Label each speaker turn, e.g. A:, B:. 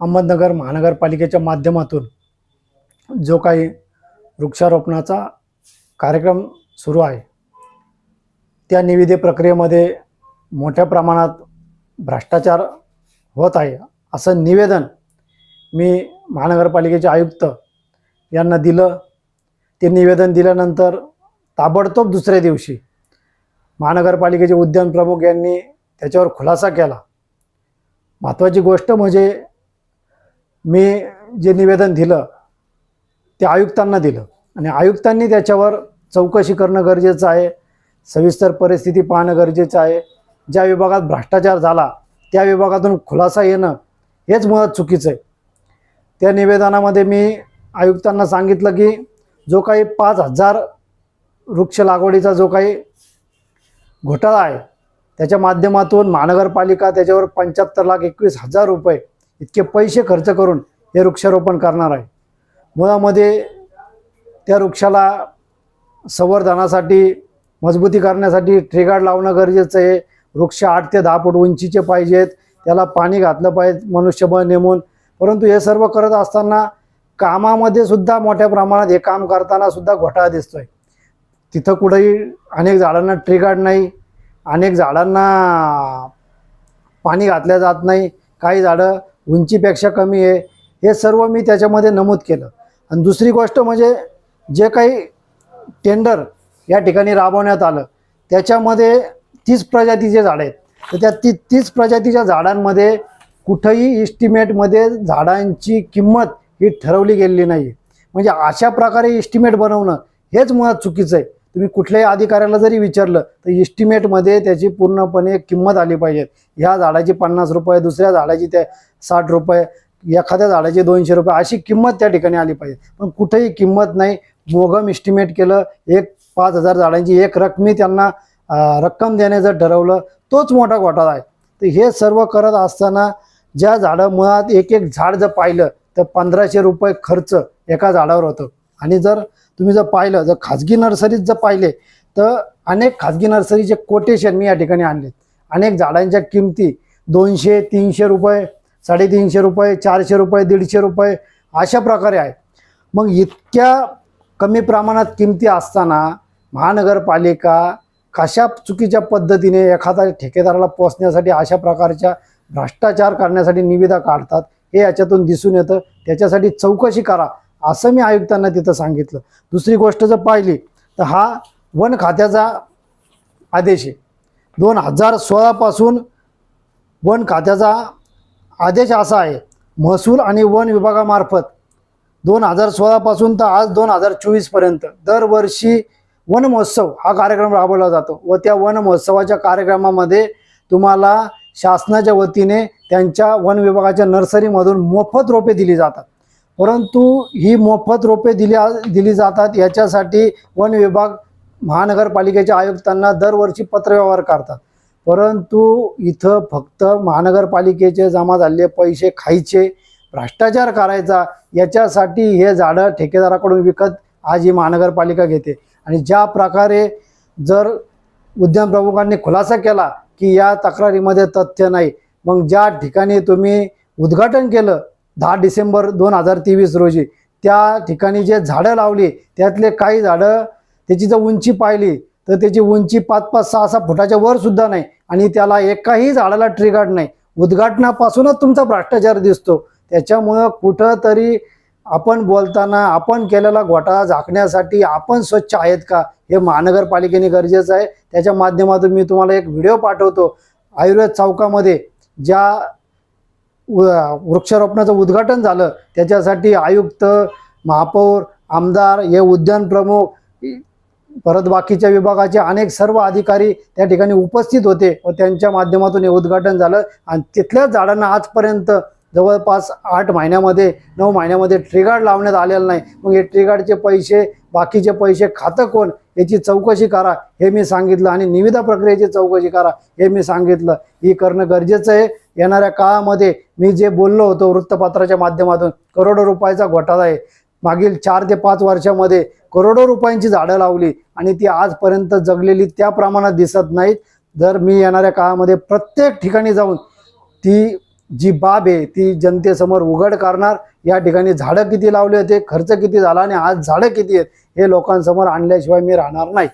A: अहमदनगर महानगरपालिकेच्या माध्यमातून जो काही वृक्षारोपणाचा कार्यक्रम सुरू आहे त्या निविदे प्रक्रियेमध्ये मोठ्या प्रमाणात भ्रष्टाचार होत आहे असं निवेदन मी महानगरपालिकेचे आयुक्त यांना दिलं. ते निवेदन दिल्यानंतर ताबडतोब दुसऱ्या दिवशी महानगरपालिकेचे उद्यान प्रमुख यांनी त्याच्यावर खुलासा केला. महत्त्वाची गोष्ट म्हणजे मी जे निवेदन दिलं ते आयुक्तांना दिलं. आणि आयुक्तांनी त्याच्यावर चौकशी करणं गरजेचं आहे. सविस्तर परिस्थिती पाहणं गरजेचं आहे. ज्या विभागात भ्रष्टाचार झाला त्या विभागातून खुलासा येणं हेच मुळात चुकीचं आहे. त्या निवेदनामध्ये मी आयुक्तांना सांगितलं की जो काही पाच हजार वृक्ष लागवडीचा जो काही घोटाळा आहे त्याच्या माध्यमातून महानगरपालिका त्याच्यावर पंच्याहत्तर लाख एकवीस हजार रुपये इतके पैसे खर्च करून हे वृक्षारोपण करणार आहे. मुळामध्ये त्या वृक्षाला संवर्धनासाठी मजबूती करण्यासाठी ट्रिगार्ड लावणं गरजेचं आहे. वृक्ष आठ ते दहा फूट उंचीचे पाहिजेत. त्याला पाणी घातलं पाहिजे मनुष्यबळ नेमून. परंतु हे सर्व करत असताना कामामध्ये सुद्धा मोठ्या प्रमाणात हे काम करताना सुद्धा घोटाळा दिसतोय. तिथं कुठेही अनेक झाडांना ट्रिगार्ड नाही. अनेक झाडांना पाणी घातल्या जात नाही. काही झाडं उंचीपेक्षा कमी आहे. हे सर्व मी त्याच्यामध्ये नमूद केलं. आणि दुसरी गोष्ट म्हणजे जे काही टेंडर या ठिकाणी राबवण्यात आलं त्याच्यामध्ये तीस प्रजातीचे झाडं आहेत. तर त्या ती तीस प्रजातीच्या झाडांमध्ये कुठंही इस्टिमेटमध्ये झाडांची किंमत ही ठरवली गेलेली नाही म्हणजे अशा प्रकारे इस्टिमेट बनवणं हेच मुळात चुकीचं आहे. तुम्ही कुठल्याही अधिकाऱ्याला जरी विचारलं तर इस्टिमेटमध्ये त्याची पूर्णपणे किंमत आली पाहिजे. ह्या झाडाची पन्नास रुपये दुसऱ्या झाडाची त्या साठ रुपये एखाद्या झाडाची दोनशे रुपये अशी किंमत त्या ठिकाणी आली पाहिजे. पण कुठेही किंमत नाही. मोगम इस्टिमेट केलं एक पाच हजार झाडांची एक रकमी त्यांना रक्कम देण्याचं ठरवलं तोच मोठा घोटाळा आहे. तर हे सर्व करत असताना ज्या झाडं मुळात एक एक झाड जर पाहिलं तर पंधराशे रुपये खर्च एका झाडावर होतं. आणि जर तुम्ही जर पाहिलं जर खाजगी नर्सरीत जर पाहिले तर अनेक खाजगी नर्सरीचे कोटेशन मी या ठिकाणी आणलेत. अनेक झाडांच्या किमती दोनशे तीनशे रुपये साडेतीनशे रुपये चारशे रुपये दीडशे रुपये अशा प्रकारे आहे. मग इतक्या कमी प्रमाणात किमती असताना महानगरपालिका कशा चुकीच्या पद्धतीने एखाद्या ठेकेदाराला पोचण्यासाठी अशा प्रकारच्या भ्रष्टाचार करण्यासाठी निविदा काढतात हे याच्यातून दिसून येतं. त्याच्यासाठी चौकशी करा. असं मी आयुक्तांना तिथं सांगितलं. दुसरी गोष्ट जर पाहिली तर हा वन खात्याचा आदेश आहे. दोन हजार सोळापासून वन खात्याचा आदेश असा आहे महसूल आणि वन विभागामार्फत. दोन हजार सोळापासून तर आज दोन हजार चोवीसपर्यंत दरवर्षी वन महोत्सव हा कार्यक्रम राबवला जातो व त्या वन महोत्सवाच्या कार्यक्रमामध्ये तुम्हाला शासनाच्या वतीने त्यांच्या वन विभागाच्या नर्सरीमधून मोफत रोपे दिली जातात. परंतु ही मोफत रोपे दिली दिली जातात. याच्यासाठी वन विभाग महानगरपालिकेच्या आयुक्तांना दरवर्षी पत्रव्यवहार करतात. परंतु इथं फक्त महानगरपालिकेचे जमा झालेले पैसे खायचे भ्रष्टाचार करायचा याच्यासाठी हे झाडं ठेकेदाराकडून विकत आज ही महानगरपालिका घेते. आणि ज्या प्रकारे जर उद्यान प्रमुखांनी खुलासा केला की या तक्रारीमध्ये तथ्य नाही मग ज्या ठिकाणी तुम्ही उद्घाटन केलं दहा डिसेंबर दोन हजार तेवीस रोजी. त्या ठिकाणी जे झाडं लावली त्यातले काही झाडं त्याची जर उंची पाहिली तर त्याची उंची पाच पाच सहा सहा फुटाच्या वर सुद्धा नाही. आणि त्याला एकाही झाडाला ट्रिगार्ड नाही. उद्घाटनापासूनच तुमचा भ्रष्टाचार दिसतो. त्याच्यामुळं कुठंतरी आपण बोलताना आपण केलेला घोटाळा झाकण्यासाठी आपण स्वच्छ आहेत का हे महानगरपालिकेने गरजेचं आहे. त्याच्या माध्यमातून मी तुम्हाला एक व्हिडिओ पाठवतो. आयुर्वेद चौकामध्ये ज्या वृक्षारोपणाचं उद्घाटन झालं. त्याच्यासाठी आयुक्त महापौर आमदार हे उद्यान प्रमुख परत बाकीच्या विभागाचे अनेक सर्व अधिकारी त्या ठिकाणी उपस्थित होते व त्यांच्या माध्यमातून हे उद्घाटन झालं. आणि तिथल्याच झाडांना आजपर्यंत जवळपास आठ महिन्यामध्ये नऊ महिन्यामध्ये ट्रिगार्ड लावण्यात आलेलं नाही. मग हे ट्रिगार्डचे पैसे बाकीचे पैसे खातं कोण? याची चौकशी करा हे मी सांगितलं. आणि निविदा प्रक्रियेची चौकशी करा हे मी सांगितलं. ही करणं गरजेचं आहे. येणाऱ्या काळामध्ये मी जे बोललो होतो वृत्तपत्राच्या माध्यमातून करोडो रुपयाचा घोटाळा आहे. मागील चार ते पाच वर्षामध्ये करोडो रुपयांची झाडं लावली आणि ती आजपर्यंत जगलेली त्या प्रमाणात दिसत नाहीत. जर मी येणाऱ्या काळामध्ये प्रत्येक ठिकाणी जाऊन ती जी बाब आहे ती जनतेसमोर उघड करणार या ठिकाणी झाडं किती लावले होते खर्च किती झाला आणि आज झाडं किती आहेत हे लोकांसमोर आणल्याशिवाय मी राहणार नाही.